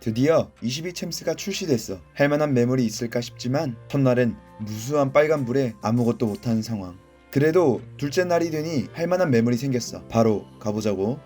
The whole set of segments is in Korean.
드디어 22 챔스가 출시됐어. 할만한 매물이 있을까 싶지만 첫날은 무수한 빨간불에 아무것도 못하는 상황. 그래도 둘째 날이 되니 할만한 매물이 생겼어. 바로 가보자고.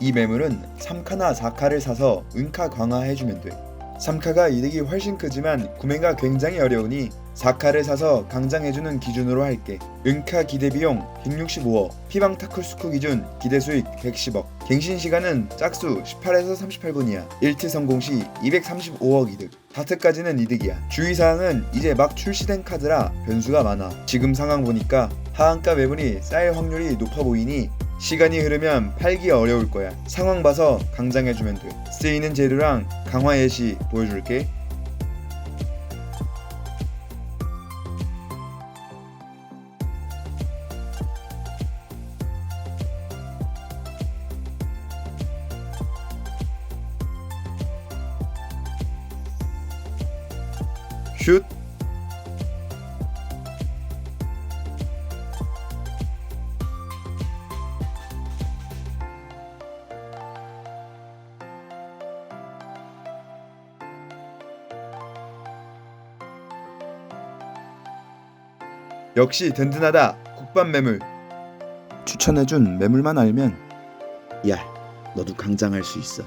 이 매물은 3카나 4카를 사서 은카 강화해주면 돼. 3카가 이득이 훨씬 크지만 구매가 굉장히 어려우니 4카를 사서 강장해주는 기준으로 할게. 은카 기대 비용 165억, 피방 타쿨스쿠 기준 기대 수익 110억, 갱신 시간은 짝수 18에서 38분이야. 1트 성공 시 235억 이득. 4트까지는 이득이야. 주의사항은 이제 막 출시된 카드라 변수가 많아. 지금 상황 보니까 하한가 매물이 쌓일 확률이 높아 보이니 시간이 흐르면 팔기 어려울 거야. 상황 봐서 강장해주면 돼. 쓰이는 재료랑 강화 예시 보여줄게. 슛. 역시 든든하다. 국밥 매물. 추천해준 매물만 알면 야, 너도 강장할 수 있어.